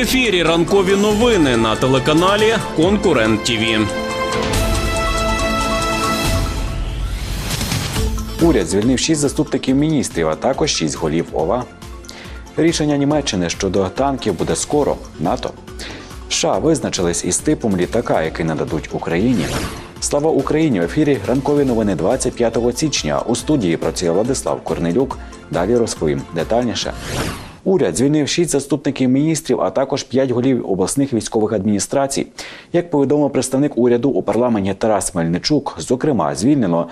ефірі ранкові новини на телеканалі Конкурент ТІВІ. Уряд звільнив шість заступників міністрів, а також шість голів ОВА. Рішення Німеччини щодо танків буде скоро. НАТО. США визначились із типом літака, який нададуть Україні. Слава Україні! В ефірі ранкові новини 25 січня. У студії працює Владислав Корнелюк. Далі розповім детальніше. Уряд звільнив шість заступників міністрів, а також п'ять голів обласних військових адміністрацій. Як повідомив представник уряду у парламенті Тарас Мельничук, зокрема, звільнено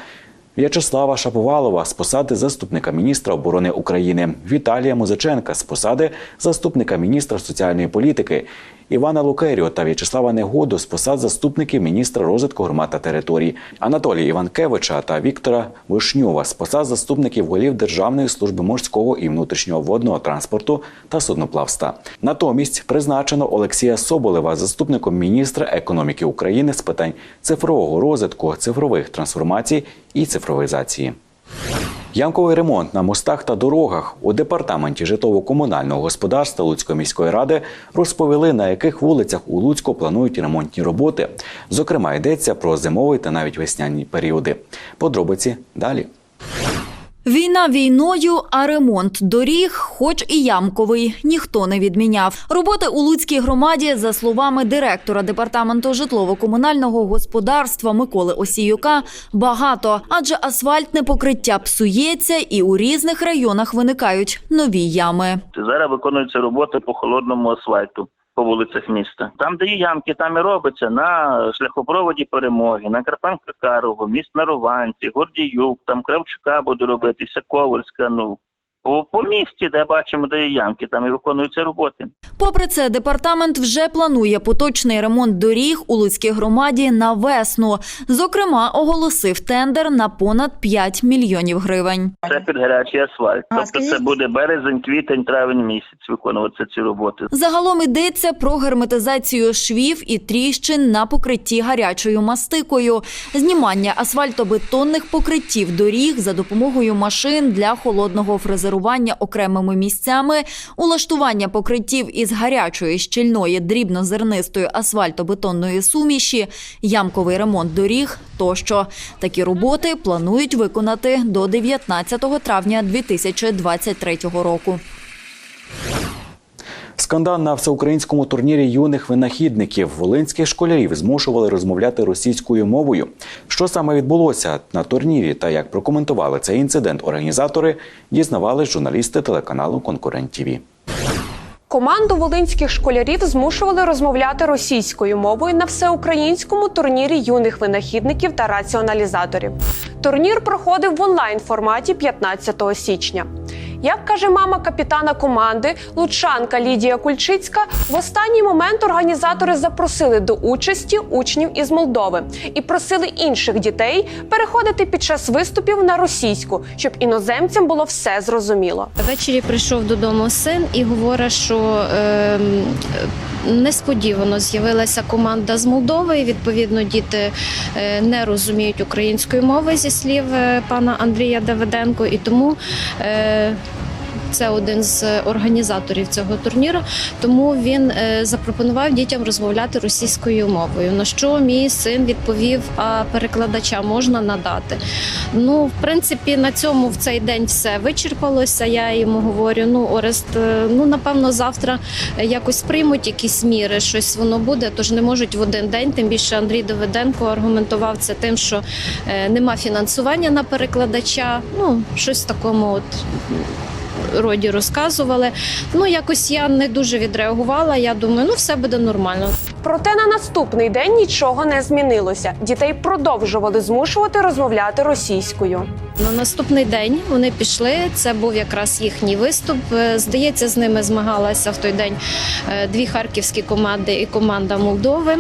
В'ячеслава Шаповалова з посади заступника міністра оборони України, Віталія Музиченка з посади заступника міністра соціальної політики, Івана Лукеріо та В'ячеслава Негоду з посад заступників міністра розвитку громад та територій, Анатолія Іванкевича та Віктора Вишньова з посад заступників голів Державної служби морського і внутрішнього водного транспорту та судноплавства. Натомість призначено Олексія Соболева заступником міністра економіки України з питань цифрового розвитку, цифрових трансформацій і цифровізації. Ямковий ремонт на мостах та дорогах у департаменті житлово-комунального господарства Луцької міської ради розповіли, на яких вулицях у Луцьку планують ремонтні роботи. Зокрема, йдеться про зимовий та навіть весняні періоди. Подробиці далі. Війна війною, а ремонт доріг, хоч і ямковий, ніхто не відміняв. Роботи у Луцькій громаді, за словами директора департаменту житлово-комунального господарства Миколи Осіюка, багато, адже асфальтне покриття псується, і у різних районах виникають нові ями. Зараз виконуються роботи по холодному асфальту по вулицях міста. Там, де є ямки, там і робиться на шляхопроводі перемоги, на Карпанка Карого, міст на Рованці, Гордіюк, там Кравчука буде робитися, Ковальська. Ну по, місті, де бачимо, де є ямки, там і виконуються роботи. Попри це, департамент вже планує поточний ремонт доріг у Луцькій громаді на весну. Зокрема, оголосив тендер на понад 5 мільйонів гривень. Це під гарячий асфальт. А, Тобто це буде березень, квітень, травень місяць виконуватися ці роботи. Загалом йдеться про герметизацію швів і тріщин на покритті гарячою мастикою, знімання асфальтобетонних покриттів доріг за допомогою машин для холодного фрезерування окремими місцями, улаштування покриттів із гарячої щільної дрібнозернистої асфальтобетонної суміші, ямковий ремонт доріг тощо. Такі роботи планують виконати до 19 травня 2023 року. Скандал на всеукраїнському турнірі юних винахідників волинських школярів змушували розмовляти російською мовою. Що саме відбулося на турнірі та як прокоментували цей інцидент організатори, дізнавались журналісти телеканалу Конкурент ТІВІ. Команду волинських школярів змушували розмовляти російською мовою на всеукраїнському турнірі юних винахідників та раціоналізаторів. Турнір проходив в онлайн форматі 15 січня. Як каже мама капітана команди, лучанка Лідія Кульчицька, в останній момент організатори запросили до участі учнів із Молдови і просили інших дітей переходити під час виступів на російську, щоб іноземцям було все зрозуміло. Ввечері прийшов додому син і говорить, що е, несподівано з'явилася команда з Молдови. Відповідно, діти е, не розуміють української мови зі слів е, пана Андрія Давиденко, і тому. Це один з організаторів цього турніру, тому він е, запропонував дітям розмовляти російською мовою. На що мій син відповів: а перекладача можна надати. Ну, в принципі, на цьому в цей день все вичерпалося. Я йому говорю: ну, Орест, е, ну напевно, завтра якось приймуть якісь міри, щось воно буде, тож не можуть в один день. Тим більше Андрій Давиденко аргументував це тим, що е, нема фінансування на перекладача. Ну, щось в такому от. Роді розказували. Ну якось я не дуже відреагувала. Я думаю, ну все буде нормально. Проте на наступний день нічого не змінилося. Дітей продовжували змушувати розмовляти російською. На наступний день вони пішли. Це був якраз їхній виступ. Е, Здається, з ними змагалася в той день е, дві харківські команди і команда Молдови.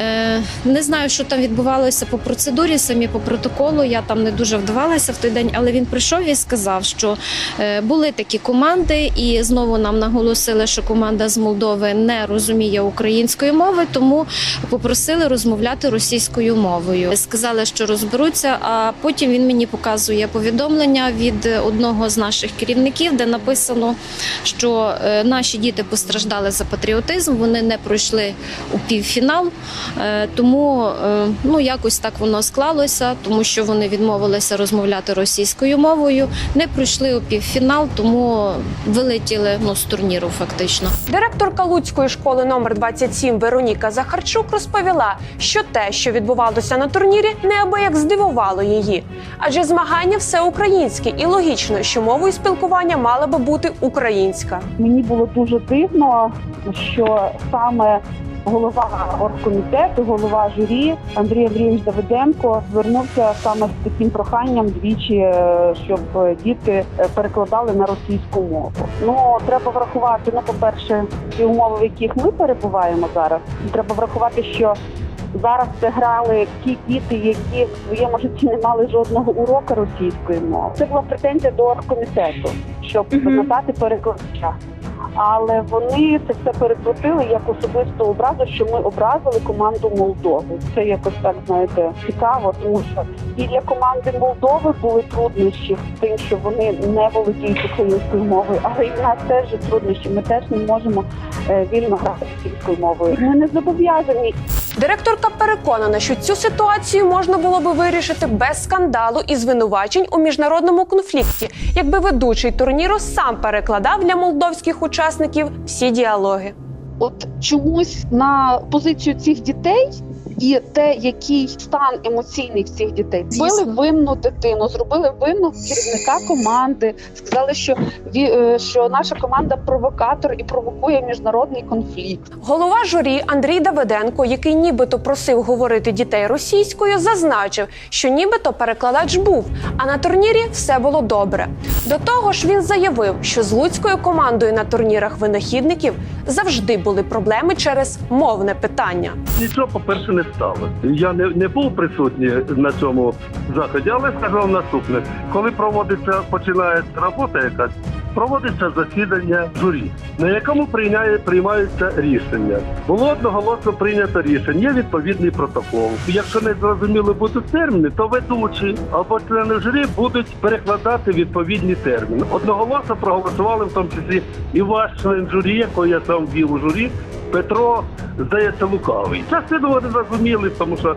Е, Не знаю, що там відбувалося по процедурі, самі по протоколу. Я там не дуже вдавалася в той день, але він прийшов і сказав, що е, були такі команди, і знову нам наголосили, що команда з Молдови не розуміє української мови, тому попросили розмовляти російською мовою. Сказали, що розберуться. А потім він мені показує повідомлення від одного з наших керівників, де написано, що е, наші діти постраждали за патріотизм. Вони не пройшли у півфінал. Е, Тому е, ну якось так воно склалося, тому що вони відмовилися розмовляти російською мовою, не пройшли у півфінал, тому вилетіли ну з турніру фактично. Директорка Луцької школи номер 27 Вероніка Захарчук розповіла, що те, що відбувалося на турнірі, неабияк здивувало її. Адже змагання все українське, і логічно, що мовою спілкування мала би бути українська. Мені було дуже дивно, що саме голова оргкомітету, голова журі Андрій Андрійович Давиденко звернувся саме з таким проханням двічі, е, щоб діти е, перекладали на російську мову. Ну треба врахувати, ну, по-перше, ті умови, в яких ми перебуваємо зараз. Треба врахувати, що Зараз це грали ті діти, які в своєму житті не мали жодного уроку російської мови. Це була претензія до оргкомітету, щоб надати перекладача. Але вони це все перекрутили як особисту образу, що ми образили команду Молдови. Це якось так знаєте цікаво, тому що і для команди Молдови були труднощі з тим, що вони не володіють українською мовою, але і в нас теж труднощі. Ми теж не можемо е, вільно грати українською мовою. Ми не зобов'язані Директорка переконана, що цю ситуацію можна було би вирішити без скандалу і звинувачень у міжнародному конфлікті, якби ведучий турніру сам перекладав для молдовських учасників всі діалоги. от чомусь на позицію цих дітей і те, який стан емоційний в цих дітей. Зробили винну дитину, зробили винну керівника команди. Сказали, що е, що наша команда провокатор і провокує міжнародний конфлікт. Голова журі Андрій Давиденко, який нібито просив говорити дітей російською, зазначив, що нібито перекладач був, а на турнірі все було добре. До того ж, він заявив, що з луцькою командою на турнірах винахідників завжди були проблеми через мовне питання. Нічого, по-перше, не стало. Я не, не був присутній на цьому заході, але сказав наступне: коли проводиться, починається робота якась, проводиться засідання журі, на якому прийняє, приймаються рішення. Було одноголосно прийнято рішення, є відповідний протокол. Якщо не зрозуміли будуть терміни, то ведучі або члени журі будуть перекладати відповідні терміни. Одноголосно проголосували в тому числі і ваш член журі, якого я сам вів у журі, Петро, здається, лукавий. Частину вони зрозуміли, тому що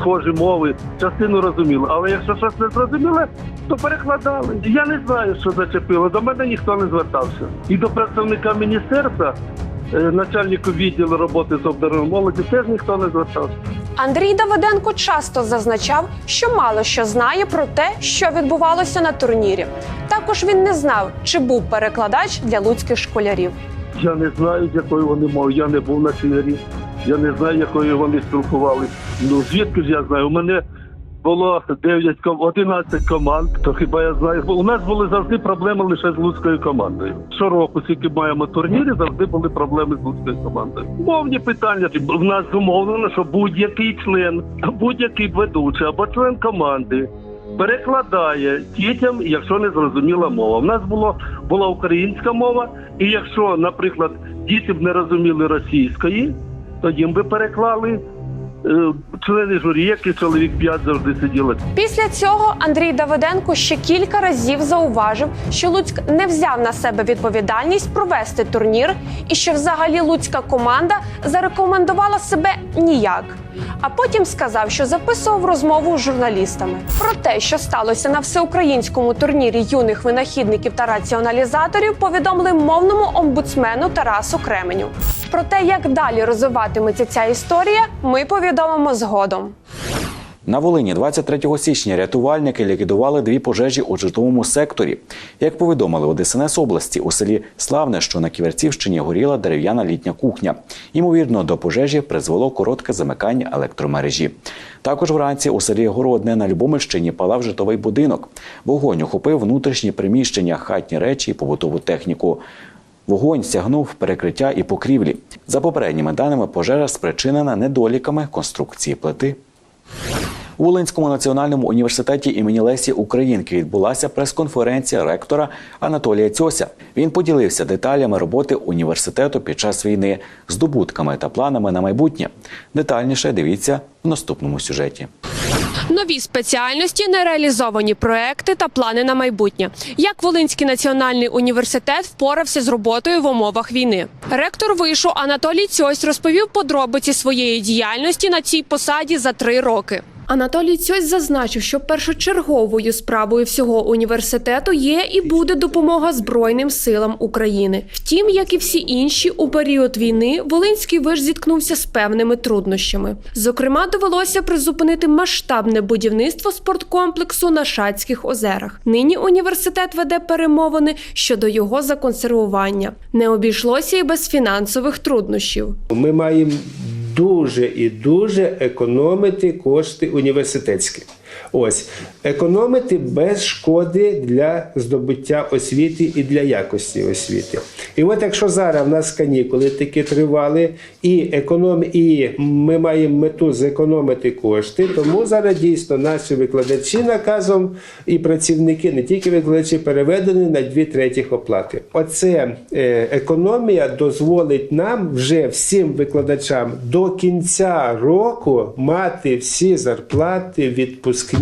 схожі мови, частину розуміли. Але якщо щось не зрозуміли, то перекладали. Я не знаю, що зачепило. До мене ніхто не звертався. І до представника міністерства, е, начальнику відділу роботи з обдаром молоді, теж ніхто не звертався. Андрій Давиденко часто зазначав, що мало що знає про те, що відбувалося на турнірі. Також він не знав, чи був перекладач для луцьких школярів. Я не знаю, з якою вони мови. Я не був на цій. Я не знаю, якою вони спілкувалися. Ну звідки ж я знаю? У мене було 9 ком- 11 команд. То хіба я знаю? Бо У нас були завжди проблеми лише з луцькою командою. Щороку, скільки маємо турніри, завжди були проблеми з луцькою командою. Мовні питання. В нас зумовлено, що будь-який член, будь-який ведучий або член команди перекладає дітям, якщо не зрозуміла мова. У нас було була українська мова, і якщо, наприклад, діти б не розуміли російської, то їм би переклали е, члени журі, які чоловік п'ять завжди сиділи. Після цього Андрій Давиденко ще кілька разів зауважив, що Луцьк не взяв на себе відповідальність провести турнір, і що взагалі луцька команда зарекомендувала себе ніяк. А потім сказав, що записував розмову з журналістами. Про те, що сталося на всеукраїнському турнірі юних винахідників та раціоналізаторів, повідомили мовному омбудсмену Тарасу Кременю. Про те, як далі розвиватиметься ця історія, ми повідомимо згодом. На Волині 23 січня рятувальники ліквідували дві пожежі у житловому секторі. Як повідомили у ДСНС області, у селі Славне, що на Ківерцівщині горіла дерев'яна літня кухня. Ймовірно, до пожежі призвело коротке замикання електромережі. Також вранці у селі Городне на Любомирщині палав житловий будинок. Вогонь охопив внутрішні приміщення, хатні речі і побутову техніку. Вогонь сягнув перекриття і покрівлі. За попередніми даними, пожежа спричинена недоліками конструкції плити. У Волинському національному університеті імені Лесі Українки відбулася прес-конференція ректора Анатолія Цьося. Він поділився деталями роботи університету під час війни, здобутками та планами на майбутнє. Детальніше дивіться в наступному сюжеті. Нові спеціальності, нереалізовані проекти та плани на майбутнє. Як Волинський національний університет впорався з роботою в умовах війни? Ректор вишу Анатолій Цьось розповів подробиці своєї діяльності на цій посаді за три роки. Анатолій Цьось зазначив, що першочерговою справою всього університету є і буде допомога Збройним силам України. Втім, як і всі інші, у період війни Волинський виш зіткнувся з певними труднощами. Зокрема, довелося призупинити масштабне будівництво спорткомплексу на Шацьких озерах. Нині університет веде перемовини щодо його законсервування. Не обійшлося і без фінансових труднощів. Ми маємо дуже і дуже економити кошти університетські. Ось економити без шкоди для здобуття освіти і для якості освіти. І от якщо зараз в нас канікули такі тривали, і економ... і ми маємо мету зекономити кошти, тому зараз дійсно наші викладачі наказом і працівники, не тільки викладачі, переведені на дві третіх оплати. Оце е, економія дозволить нам вже всім викладачам до кінця року мати всі зарплати, відпускні,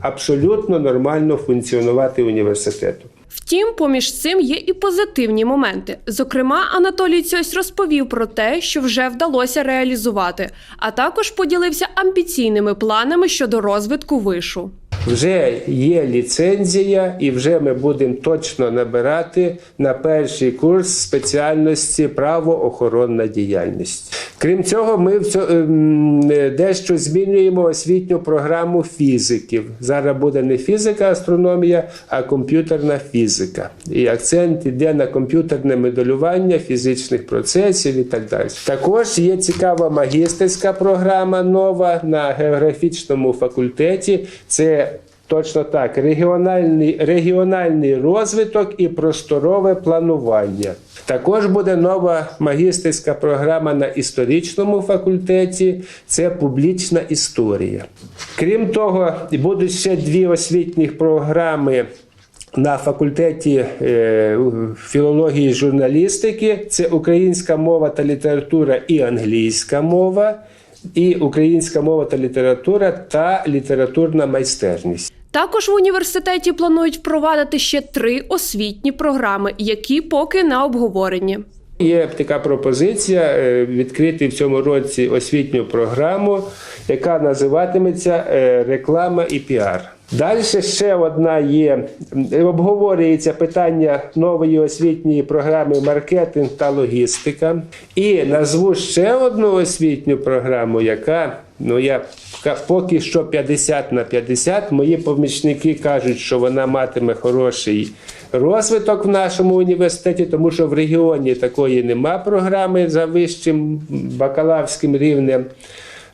абсолютно нормально функціонувати університету. Втім, поміж цим є і позитивні моменти. Зокрема, Анатолій Цьось розповів про те, що вже вдалося реалізувати, а також поділився амбіційними планами щодо розвитку вишу. Вже є ліцензія, і вже ми будемо точно набирати на перший курс спеціальності правоохоронна діяльність. Крім цього, ми ем, дещо змінюємо освітню програму фізиків. Зараз буде не фізика, астрономія, а комп'ютерна фізика. І акцент йде на комп'ютерне моделювання фізичних процесів і так далі. Також є цікава магістерська програма нова на географічному факультеті. Це Точно так, регіональний, регіональний розвиток і просторове планування. Також буде нова магістерська програма на історичному факультеті це публічна історія. Крім того, будуть ще дві освітні програми на факультеті е, філології і журналістики: це українська мова та література і англійська мова, і українська мова та література та літературна майстерність. Також в університеті планують впровадити ще три освітні програми, які поки на обговоренні. Є така пропозиція е, відкрити в цьому році освітню програму, яка називатиметься е, реклама і піар. Далі ще одна є обговорюється питання нової освітньої програми маркетинг та логістика. І назву ще одну освітню програму, яка ну я поки що 50 на 50. Мої помічники кажуть, що вона матиме хороший розвиток в нашому університеті, тому що в регіоні такої нема програми за вищим бакалаврським рівнем.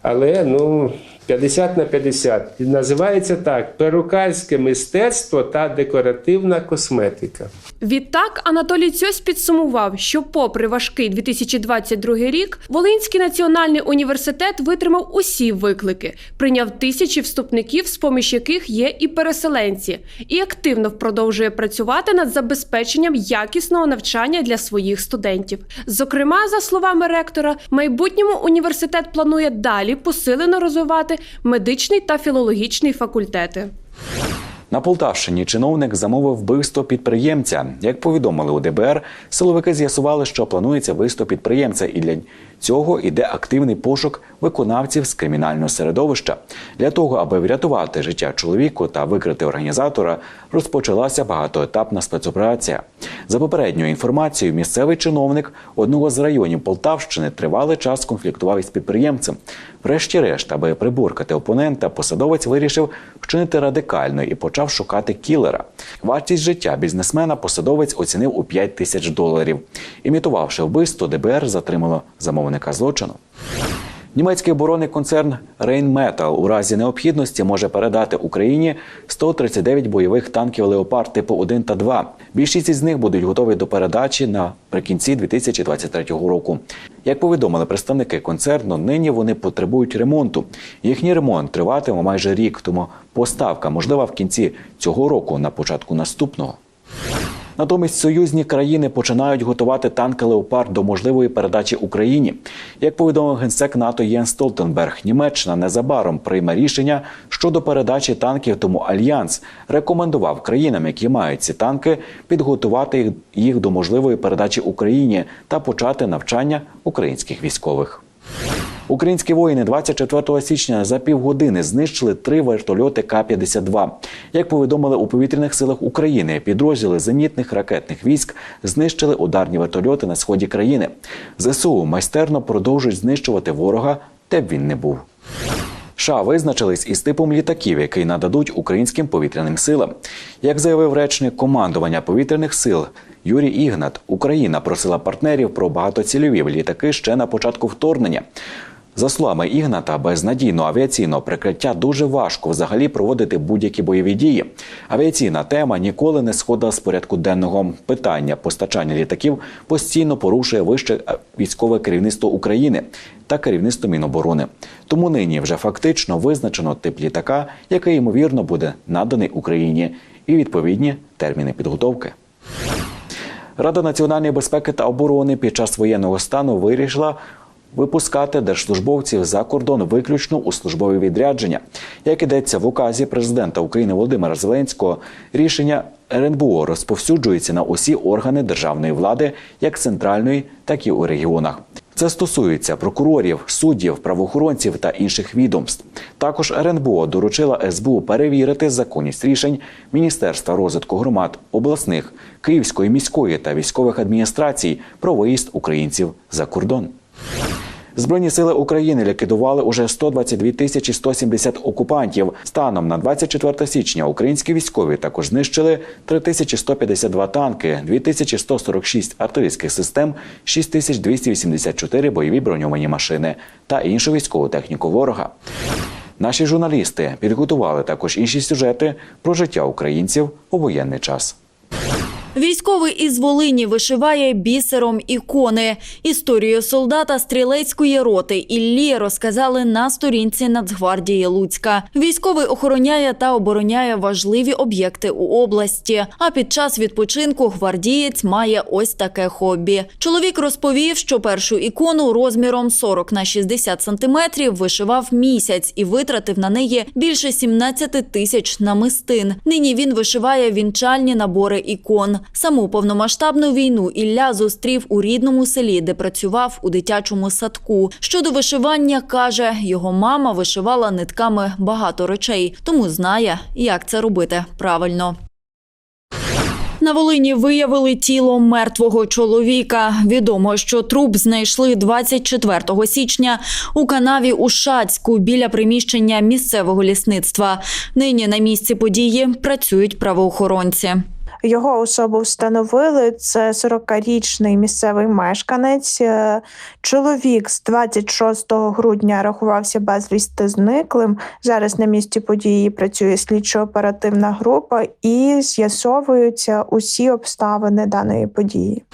Але ну 50 на 50. І називається так: перукарське мистецтво та декоративна косметика. Відтак Анатолій Цьось підсумував, що, попри важкий 2022 рік, Волинський національний університет витримав усі виклики, прийняв тисячі вступників, з поміж яких є і переселенці, і активно продовжує працювати над забезпеченням якісного навчання для своїх студентів. Зокрема, за словами ректора, майбутньому університет планує далі посилено розвивати медичний та філологічний факультети. На Полтавщині чиновник замовив вбивство підприємця. Як повідомили у ДБР, силовики з'ясували, що планується вбивство підприємця, і для цього йде активний пошук виконавців з кримінального середовища. Для того, аби врятувати життя чоловіку та викрити організатора, розпочалася багатоетапна спецоперація. За попередньою інформацією, місцевий чиновник одного з районів Полтавщини тривалий час конфліктував із підприємцем. Врешті-решт, аби приборкати опонента, посадовець вирішив вчинити радикально і почав шукати кілера. Вартість життя бізнесмена посадовець оцінив у 5 тисяч доларів. Імітувавши вбивство, ДБР затримало замовника злочину. Німецький оборонний концерн Rheinmetall у разі необхідності може передати Україні 139 бойових танків Леопард типу 1 та 2. Більшість із них будуть готові до передачі наприкінці 2023 року. Як повідомили представники концерну, нині вони потребують ремонту. Їхній ремонт триватиме майже рік, тому поставка можлива в кінці цього року, на початку наступного. Натомість союзні країни починають готувати танки Леопард до можливої передачі Україні. Як повідомив генсек НАТО Єн Столтенберг, Німеччина незабаром прийме рішення щодо передачі танків. Тому альянс рекомендував країнам, які мають ці танки, підготувати їх- до можливої передачі Україні та почати навчання українських військових. Українські воїни 24 січня за півгодини знищили три вертольоти К-52. Як повідомили у повітряних силах України, підрозділи зенітних ракетних військ знищили ударні вертольоти на сході країни. ЗСУ майстерно продовжують знищувати ворога, де б він не був. США визначились із типом літаків, який нададуть українським повітряним силам. Як заявив речник командування повітряних сил Юрій Ігнат, Україна просила партнерів про багатоцільові літаки ще на початку вторгнення. За словами Ігната, без надійного авіаційного прикриття дуже важко взагалі проводити будь-які бойові дії. Авіаційна тема ніколи не сходила з порядку денного. Питання постачання літаків постійно порушує вище е, військове керівництво України та керівництво Міноборони. Тому нині вже фактично визначено тип літака, який ймовірно буде наданий Україні, і відповідні терміни підготовки. Рада національної безпеки та оборони під час воєнного стану вирішила випускати держслужбовців за кордон виключно у службові відрядження. Як ідеться в указі президента України Володимира Зеленського, рішення РНБО розповсюджується на усі органи державної влади, як центральної, так і у регіонах. Це стосується прокурорів, суддів, правоохоронців та інших відомств. Також РНБО доручила СБУ перевірити законність рішень Міністерства розвитку громад обласних, Київської міської та військових адміністрацій про виїзд українців за кордон. Збройні сили України ліквідували уже 122 тисячі 170 окупантів. Станом на 24 січня українські військові також знищили 3152 танки, 2146 артилерійських систем, 6284 бойові броньовані машини та іншу військову техніку ворога. Наші журналісти підготували також інші сюжети про життя українців у воєнний час. Військовий із Волині вишиває бісером ікони. Історію солдата стрілецької роти Іллі розказали на сторінці Нацгвардії Луцька. Військовий охороняє та обороняє важливі об'єкти у області. А під час відпочинку гвардієць має ось таке хобі. Чоловік розповів, що першу ікону розміром 40 на 60 сантиметрів вишивав місяць і витратив на неї більше 17 тисяч намистин. Нині він вишиває вінчальні набори ікон. Саму повномасштабну війну Ілля зустрів у рідному селі, де працював у дитячому садку. Щодо вишивання, каже, його мама вишивала нитками багато речей, тому знає, як це робити правильно. На Волині виявили тіло мертвого чоловіка. Відомо, що труп знайшли 24 січня у канаві у Шацьку біля приміщення місцевого лісництва. Нині на місці події працюють правоохоронці. Його особу встановили. Це 40-річний місцевий мешканець. Е, Чоловік з 26 грудня рахувався безвісти зниклим. Зараз на місці події працює слідчо-оперативна група і з'ясовуються усі обставини даної події.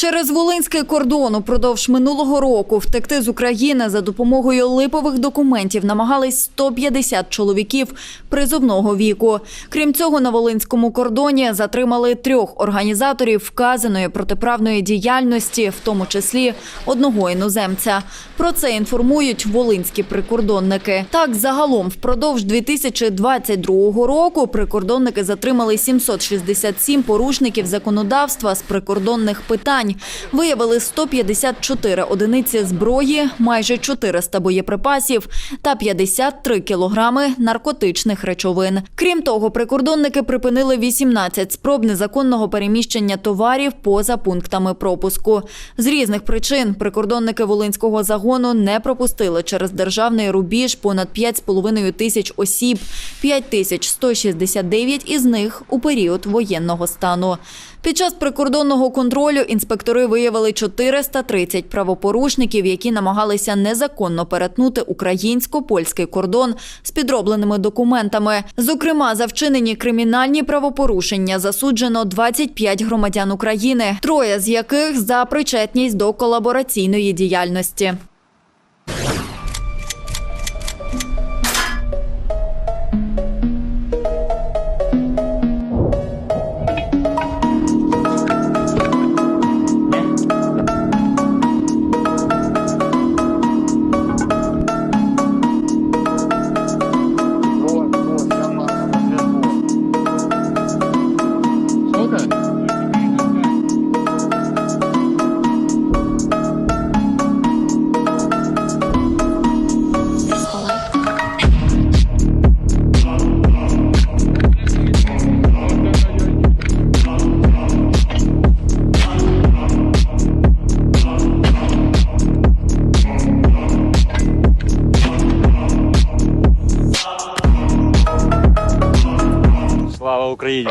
Через волинський кордон упродовж минулого року втекти з України за допомогою липових документів намагались 150 чоловіків призовного віку. Крім цього, на волинському кордоні затримали трьох організаторів вказаної протиправної діяльності, в тому числі одного іноземця. Про це інформують волинські прикордонники. Так, загалом впродовж 2022 року прикордонники затримали 767 порушників законодавства з прикордонних питань. Виявили 154 одиниці зброї, майже 400 боєприпасів та 53 кілограми наркотичних речовин. Крім того, прикордонники припинили 18 спроб незаконного переміщення товарів поза пунктами пропуску. З різних причин прикордонники Волинського загону не пропустили через державний рубіж понад 5,5 тисяч осіб, 5169 із них у період воєнного стану. Під час прикордонного контролю інспектори виявили 430 правопорушників, які намагалися незаконно перетнути українсько-польський кордон з підробленими документами. Зокрема, за вчинені кримінальні правопорушення засуджено 25 громадян України, троє з яких за причетність до колабораційної діяльності. Україні!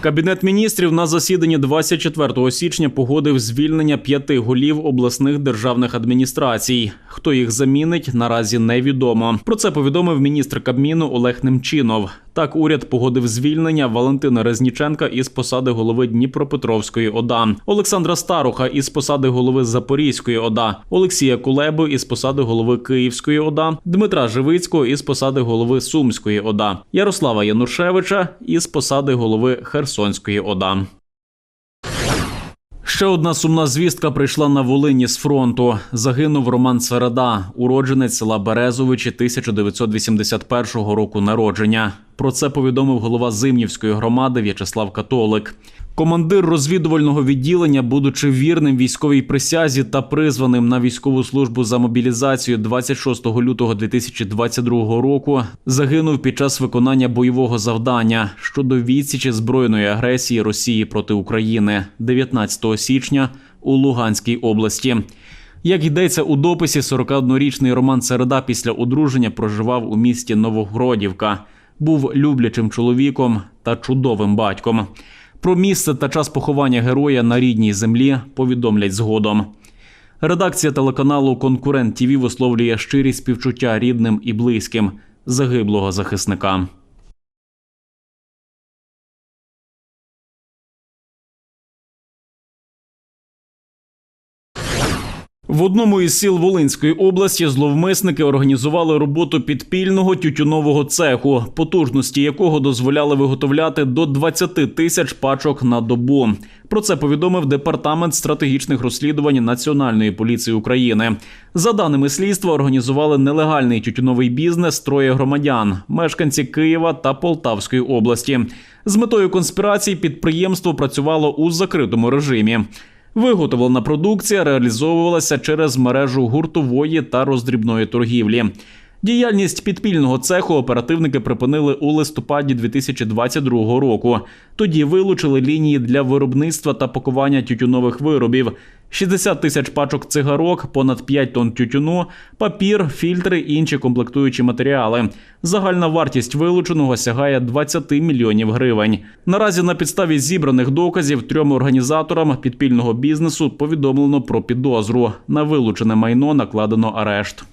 Кабінет міністрів на засіданні 24 січня погодив звільнення п'яти голів обласних державних адміністрацій. Хто їх замінить, наразі невідомо. Про це повідомив міністр Кабміну Олег Немчинов. Так, уряд погодив звільнення Валентина Резніченка із посади голови Дніпропетровської ОДА, Олександра Старуха із посади голови Запорізької ОДА, Олексія Кулеби із посади голови Київської ОДА, Дмитра Живицького із посади голови Сумської ОДА, Ярослава Янушевича із посади голови Херсонської ОДА. Ще одна сумна звістка прийшла на Волині з фронту. Загинув Роман Середа, уродженець села Березовичі 1981 року народження. Про це повідомив голова Зимнівської громади В'ячеслав Католик. Командир розвідувального відділення, будучи вірним військовій присязі та призваним на військову службу за мобілізацію 26 лютого 2022 року, загинув під час виконання бойового завдання щодо відсічі збройної агресії Росії проти України 19 січня у Луганській області. Як йдеться у дописі, 41-річний Роман Середа після одруження проживав у місті Новогродівка, був люблячим чоловіком та чудовим батьком. Про місце та час поховання героя на рідній землі повідомлять згодом. Редакція телеканалу Конкурент ТІВІ висловлює щирі співчуття рідним і близьким загиблого захисника. В одному із сіл Волинської області зловмисники організували роботу підпільного тютюнового цеху, потужності якого дозволяли виготовляти до 20 тисяч пачок на добу. Про це повідомив департамент стратегічних розслідувань Національної поліції України. За даними слідства, організували нелегальний тютюновий бізнес троє громадян, мешканці Києва та Полтавської області. З метою конспірації підприємство працювало у закритому режимі. Виготовлена продукція реалізовувалася через мережу гуртової та роздрібної торгівлі. Діяльність підпільного цеху оперативники припинили у листопаді 2022 року. Тоді вилучили лінії для виробництва та пакування тютюнових виробів, 60 тисяч пачок цигарок, понад 5 тонн тютюну, папір, фільтри і інші комплектуючі матеріали. Загальна вартість вилученого сягає 20 мільйонів гривень. Наразі на підставі зібраних доказів трьом організаторам підпільного бізнесу повідомлено про підозру. На вилучене майно накладено арешт.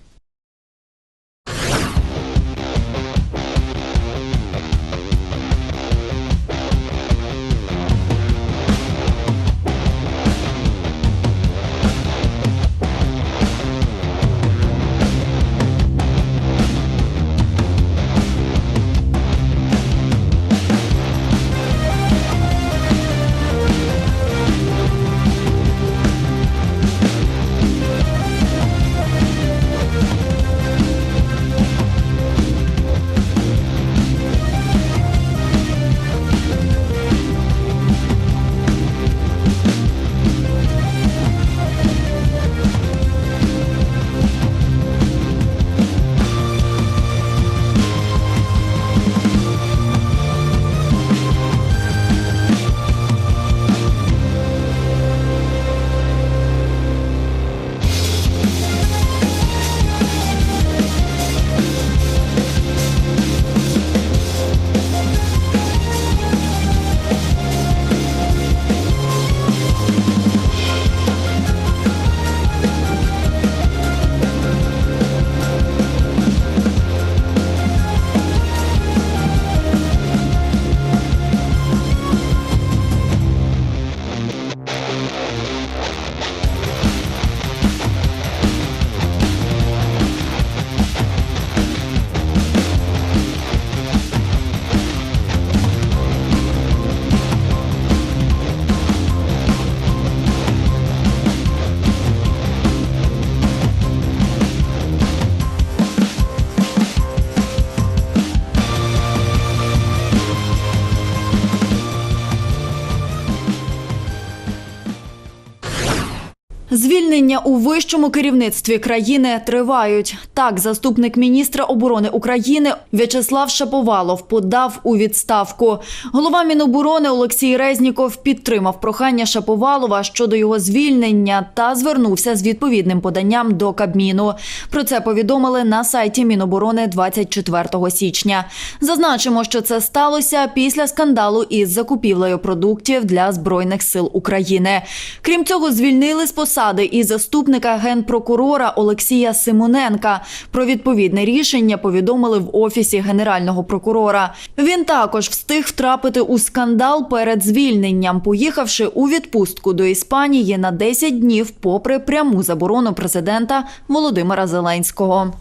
Звільнення у вищому керівництві країни тривають. Так, заступник міністра оборони України В'ячеслав Шаповалов подав у відставку. Голова Міноборони Олексій Резніков підтримав прохання Шаповалова щодо його звільнення та звернувся з відповідним поданням до Кабміну. Про це повідомили на сайті Міноборони 24 січня. Зазначимо, що це сталося після скандалу із закупівлею продуктів для збройних сил України. Крім цього, звільнили з посади і заступника генпрокурора Олексія Симоненка. Про відповідне рішення повідомили в офісі генерального прокурора. Він також встиг втрапити у скандал перед звільненням, поїхавши у відпустку до Іспанії на 10 днів, попри пряму заборону президента Володимира Зеленського.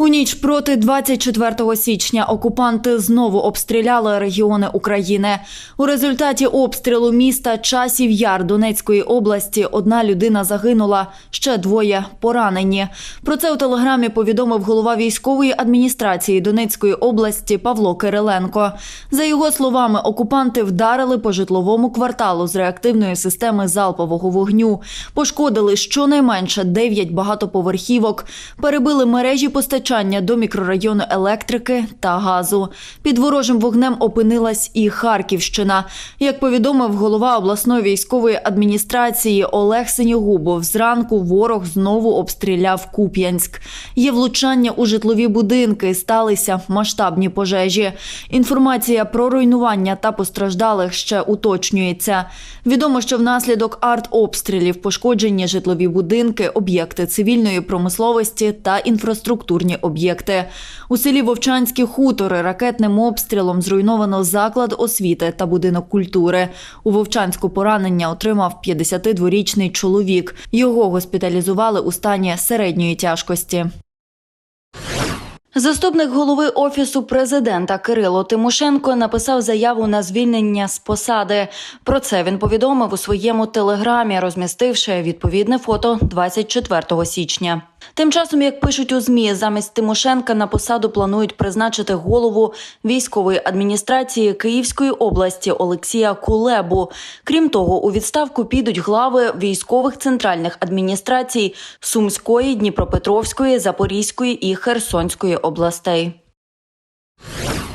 У ніч проти 24 січня окупанти знову обстріляли регіони України. У результаті обстрілу міста Часів Яр Донецької області одна людина загинула, ще двоє поранені. Про це у телеграмі повідомив голова військової адміністрації Донецької області Павло Кириленко. За його словами, окупанти вдарили по житловому кварталу з реактивної системи залпового вогню, пошкодили щонайменше 9 багатоповерхівок, перебили мережі постачання до мікрорайону електрики та газу. Під ворожим вогнем опинилась і Харківщина. Як повідомив голова обласної військової адміністрації Олег Синігубов, зранку ворог знову обстріляв Куп'янськ. Є влучання у житлові будинки, сталися масштабні пожежі. Інформація про руйнування та постраждалих ще уточнюється. Відомо, що внаслідок артобстрілів пошкоджені житлові будинки, об'єкти цивільної промисловості та інфраструктурні об'єкти. У селі Вовчанські хутори ракетним обстрілом зруйновано заклад освіти та будинок культури. У Вовчанську поранення отримав 52-річний чоловік. Його госпіталізували у стані середньої тяжкості. Заступник голови офісу президента Кирило Тимошенко написав заяву на звільнення з посади. Про це він повідомив у своєму телеграмі, розмістивши відповідне фото 24 січня. Тим часом, як пишуть у змі, замість Тимошенка на посаду планують призначити голову військової адміністрації Київської області Олексія Кулебу. Крім того, у відставку підуть глави військових центральних адміністрацій Сумської, Дніпропетровської, Запорізької і Херсонської областей.